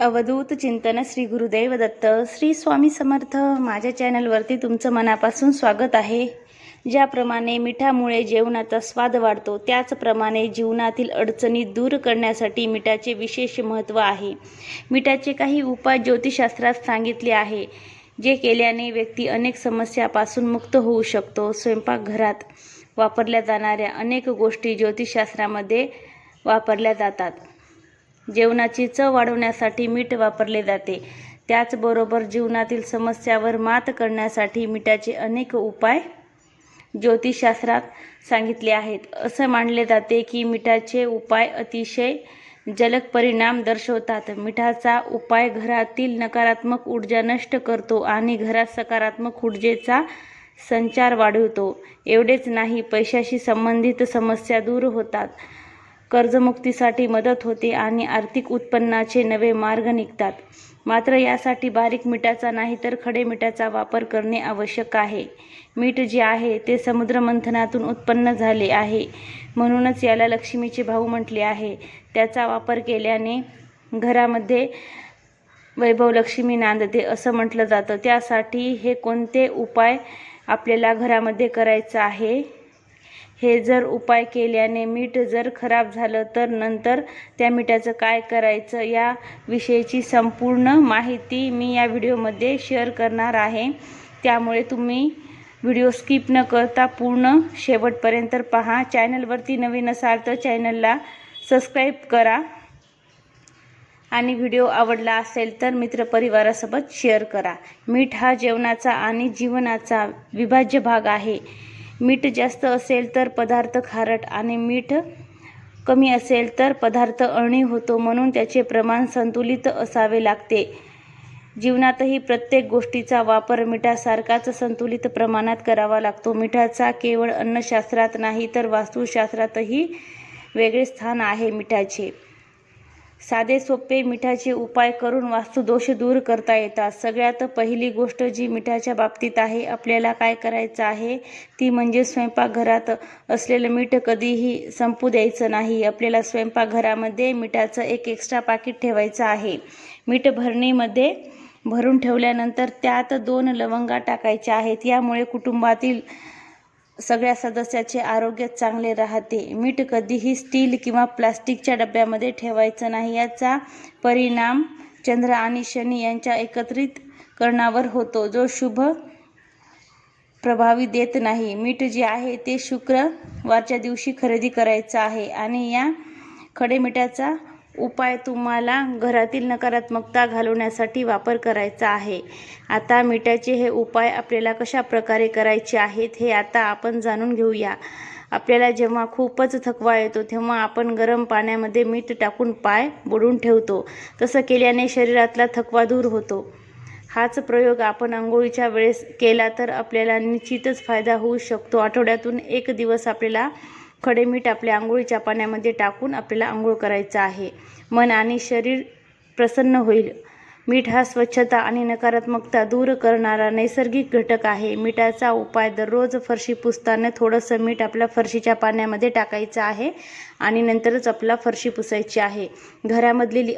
अवधूत चिंतन श्री गुरुदेव दत्त. श्री स्वामी समर्थ माझ्या चॅनलवरती तुमचं मनापासून स्वागत आहे. ज्याप्रमाणे मिठामुळे जेवणाचा स्वाद वाढतो त्याचप्रमाणे जीवनातील अडचणी दूर करण्यासाठी मिठाचे विशेष महत्त्व आहे. मिठाचे काही उपाय ज्योतिषशास्त्रात सांगितले आहे जे केल्याने व्यक्ती अनेक समस्यापासून मुक्त होऊ शकतो. स्वयंपाकघरात वापरल्या जाणाऱ्या अनेक गोष्टी ज्योतिषशास्त्रामध्ये वापरल्या जातात. जेवणाची चव वाढवण्यासाठी मीठ वापरले जाते. त्याचबरोबर जीवनातील समस्यावर मात करण्यासाठी मिठाचे अनेक उपाय ज्योतिषशास्त्रात सांगितले आहेत. असं मानले जाते की मिठाचे उपाय अतिशय जलद परिणाम दर्शवतात. मिठाचा उपाय घरातील नकारात्मक ऊर्जा नष्ट करतो आणि घरात सकारात्मक ऊर्जेचा संचार वाढवतो. एवढेच नाही पैशाशी संबंधित समस्या दूर होतात. कर्जमुक्तीसाठी मदत होते आणि आर्थिक उत्पन्नाचे नवे मार्ग निघतात. मात्र यासाठी बारीक मिठाचा नाही तर खडे मिठाचा वापर करणे आवश्यक आहे. मीठ जे आहे ते समुद्रमंथनातून उत्पन्न झाले आहे. म्हणूनच याला लक्ष्मीचे भाऊ म्हटले आहे. त्याचा वापर केल्याने घरामध्ये वैभव लक्ष्मी नांदते असं म्हटलं जातं. त्यासाठी हे कोणते उपाय आपल्याला घरामध्ये करायचं आहे? हे जर उपाय केल्याने मीठ जर खराब झालं तर नंतर त्या मिठाचं काय करायचं या विषयीची संपूर्ण माहिती मी या व्हिडिओमध्ये शेअर करणार आहे. त्यामुळे तुम्ही व्हिडिओ स्किप न करता पूर्ण शेवटपर्यंत पहा. चॅनलवरती नवीन असाल तर चॅनलला सबस्क्राईब करा. आणि व्हिडिओ आवडला असेल तर मित्रपरिवारासोबत शेअर करा. मीठ हा जेवणाचा आणि जीवनाचा विभाज्य भाग आहे. मीठ जास्त असेल तर पदार्थ खारट आणि मीठ कमी असेल तर पदार्थ अळणी होतो म्हणून त्याचे प्रमाण संतुलित असावे लागते. जीवनातही प्रत्येक गोष्टीचा वापर मिठासारखाच संतुलित प्रमाणात करावा लागतो. मिठाचा केवळ अन्नशास्त्रात नाही तर वास्तुशास्त्रातही वेगळे स्थान आहे मिठाचे. साधे सोपे मिठाचे उपाय करून वास्तुदोष दूर करता येतात. सगळ्यात पहिली गोष्ट जी मिठाच्या बाबतीत आहे आपल्याला काय करायचं आहे ती म्हणजे स्वयंपाकघरात असलेलं मीठ कधीही संपू द्यायचं नाही. आपल्याला स्वयंपाकघरामध्ये मिठाचं एक एक्स्ट्रा पाकिट ठेवायचं आहे. मीठ भरणीमध्ये भरून ठेवल्यानंतर त्यात दोन लवंगा टाकायच्या आहेत. यामुळे कुटुंबातील सगळ्या सदस्याचे आरोग्य चांगले राहते. मीठ कधीही स्टील किंवा प्लास्टिकच्या डब्यामध्ये ठेवायचं नाही. याचा परिणाम चंद्र आणि शनी यांच्या एकत्रित करणावर होतो जो शुभ प्रभावी देत नाही. मीठ जे आहे ते शुक्रवारच्या दिवशी खरेदी करायचं आहे आणि या खडे मिठाचा उपाय तुम्हाला घरातील नकारात्मकता घालवण्यासाठी वापर करायचा आहे. आता मिठाचे हे उपाय आपल्याला कशा प्रकारे करायचे आहेत हे आता आपण जाणून घेऊया. आपल्याला जेव्हा खूपच थकवा येतो तेव्हा आपण गरम पाण्यामध्ये मीठ टाकून पाय बुडून ठेवतो. तसं केल्याने शरीरातला थकवा दूर होतो. हाच प्रयोग आपण आंघोळीच्या वेळेस केला तर आपल्याला निश्चितच फायदा होऊ शकतो. आठवड्यातून एक दिवस आपल्याला खडे मीठ आपल्या आंघोळीच्या पाण्यामध्ये टाकून आपल्याला आंघोळ करायचं आहे. मन आणि शरीर प्रसन्न होईल. मीठ हा स्वच्छता आणि नकारात्मकता दूर करणारा नैसर्गिक घटक आहे. मिठाचा उपाय दररोज फरशी पुसताना थोडंसं मीठ आपल्या फरशीच्या पाण्यामध्ये टाकायचं आहे आणि नंतरच आपला फरशी पुसायची आहे. घरामधली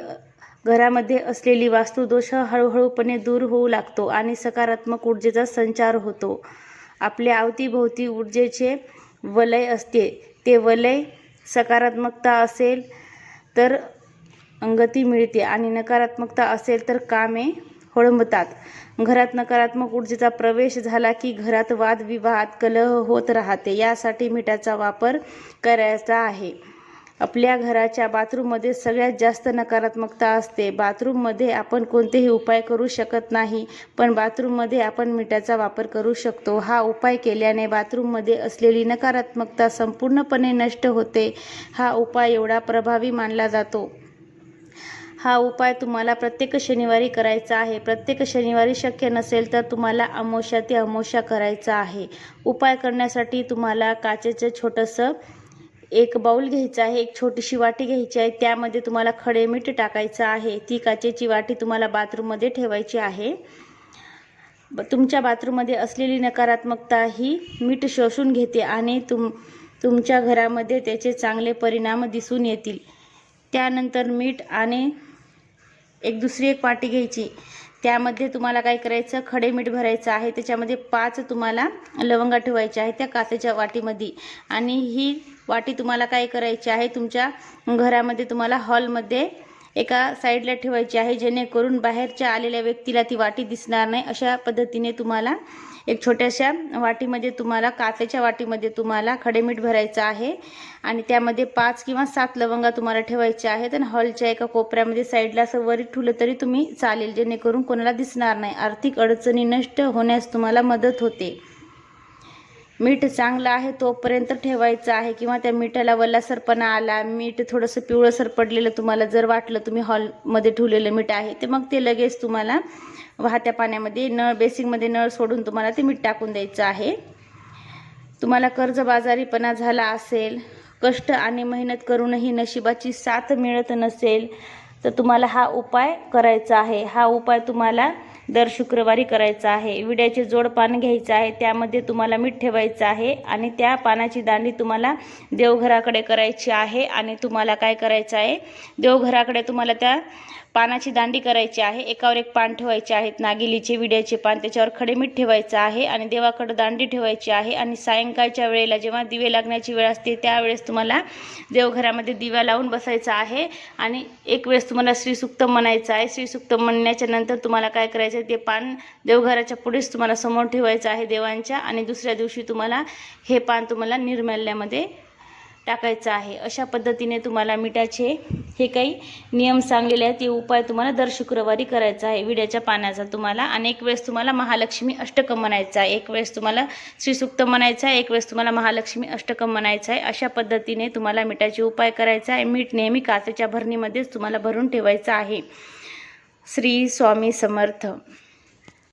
घरामध्ये असलेली वास्तुदोष हळूहळूपणे दूर होऊ लागतो आणि सकारात्मक ऊर्जेचा संचार होतो. आपल्या अवतीभोवती ऊर्जेचे वलय असते. ते वलय सकारात्मकता असेल तर अंगती मिळते आणि नकारात्मकता असेल तर कामे होळंबतात. घरात नकारात्मक ऊर्जेचा प्रवेश झाला की घरात वादविवाहात कलह होत राहते. यासाठी मिठाचा वापर करायचा आहे. आपल्या घराच्या बाथरूममध्ये सगळ्यात जास्त नकारात्मकता असते. बाथरूममध्ये आपण कोणतेही उपाय करू शकत नाही पण बाथरूममध्ये आपण मिठाचा वापर करू शकतो. हा उपाय केल्याने बाथरूममध्ये असलेली नकारात्मकता संपूर्णपणे नष्ट होते. हा उपाय एवढा प्रभावी मानला जातो. हा उपाय तुम्हाला प्रत्येक शनिवारी करायचा आहे. प्रत्येक शनिवारी शक्य नसेल तर तुम्हाला अमोशा ते अमोशा करायचा आहे. उपाय करण्यासाठी तुम्हाला काचेचं छोटंसं एक बाऊल घ्यायचा आहे एक छोटीशी वाटी घ्यायची आहे त्यामध्ये तुम्हाला खडे मीठ टाकायचं आहे ती काचेची वाटी तुम्हाला बाथरूममध्ये ठेवायची आहे. तुमच्या बाथरूममध्ये असलेली नकारात्मकता ही मीठ शोषून घेते आणि तुम तुमच्या घरामध्ये त्याचे चांगले परिणाम दिसून येतील. त्यानंतर मीठ आणि एक दुसरी एक वाटी घ्यायची. त्यामध्ये तुम्हाला काय करायचं खडे मीठ भरायचं आहे त्याच्यामध्ये पाच तुम्हाला लवंगा ठेवायच्या आहेत त्या काचेच्या वाटीमध्ये. आणि ही वाटी तुम्हाला काय करायची आहे? तुमच्या घरामध्ये तुम्हाला हॉलमध्ये एका साईडला ठेवायची आहे जेणेकरून बाहेरच्या आलेल्या व्यक्तीला ती वाटी दिसणार नाही. अशा पद्धतीने तुम्हाला एक छोट्याशा वाटीमध्ये तुम्हाला काचेच्या वाटीमध्ये तुम्हाला खडेमीठ भरायचं आहे आणि त्यामध्ये पाच किंवा सात लवंगा तुम्हाला ठेवायच्या आहेत आणि हॉलच्या एका कोपऱ्यामध्ये साईडला असं वरी ठुलं तरी तुम्ही चालेल जेणेकरून कोणाला दिसणार नाही. आर्थिक अडचणी नष्ट होण्यास तुम्हाला मदत होते. मीठ चांगलं आहे तोपर्यंत ठेवायचं आहे. किंवा त्या मिठाला वल्लासरपणा आला मीठ थोडंसं पिवळसर पडलेलं तुम्हाला जर वाटलं तुम्ही हॉलमध्ये ठेवलेलं मीठ आहे ते मग ते लगेच तुम्हाला वाहत्या पाण्यामध्ये नळ बेसिंगमध्ये नळ सोडून तुम्हाला ते मीठ टाकून द्यायचं आहे. तुम्हाला कर्जबाजारीपणा झाला असेल कष्ट आणि मेहनत करूनही नशिबाची साथ मिळत नसेल तर तुम्हाला हा उपाय करायचा आहे. हा उपाय तुम्हाला दर शुक्रवारी करायचा आहे. विड्याचे जोड पान घ्यायचं आहे. त्यामध्ये तुम्हाला मीठ ठेवायचं आहे आणि त्या पानाची दांडी तुम्हाला देवघराकडे करायची आहे आणि तुम्हाला काय करायचं आहे? देवघराकडे तुम्हाला त्या पानाची दांडी करायची आहे एकावर एक पान ठेवायचे आहेत नागिलीचे विड्याचे पान त्याच्यावर खडेमीठ ठेवायचं आहे आणि देवाकडं दांडी ठेवायची आहे आणि सायंकाळच्या वेळेला जेव्हा दिवे लागण्याची वेळ असते त्यावेळेस तुम्हाला देवघरामध्ये दिवा लावून बसायचा आहे आणि एक वेळेस तुम्हाला श्रीसुक्त म्हणायचं आहे. श्रीसुक्त म्हणण्याच्या नंतर तुम्हाला काय करायचं आहे ते पान देवघराच्या पुढेच तुम्हाला समोर ठेवायचं आहे देवांच्या आणि दुसऱ्या दिवशी तुम्हाला हे पान तुम्हाला निर्मल्यामध्ये टाकायचं आहे. अशा पद्धतीने तुम्हाला मिठाचे हे काही नियम सांगलेले आहेत. ते उपाय तुम्हाला दर शुक्रवारी करायचा आहे. विड्याच्या पाण्याचा तुम्हाला आणि एक वेळेस तुम्हाला महालक्ष्मी अष्टकम म्हणायचं आहे. एक वेळेस तुम्हाला श्रीसुक्त म्हणायचं आहे. एक वेळेस तुम्हाला महालक्ष्मी अष्टकम म्हणायचं आहे. अशा पद्धतीने तुम्हाला मिठाचे उपाय करायचा आहे. मीठ नेहमी काचेच्या भरणीमध्येच तुम्हाला भरून ठेवायचं आहे. श्री स्वामी समर्थ.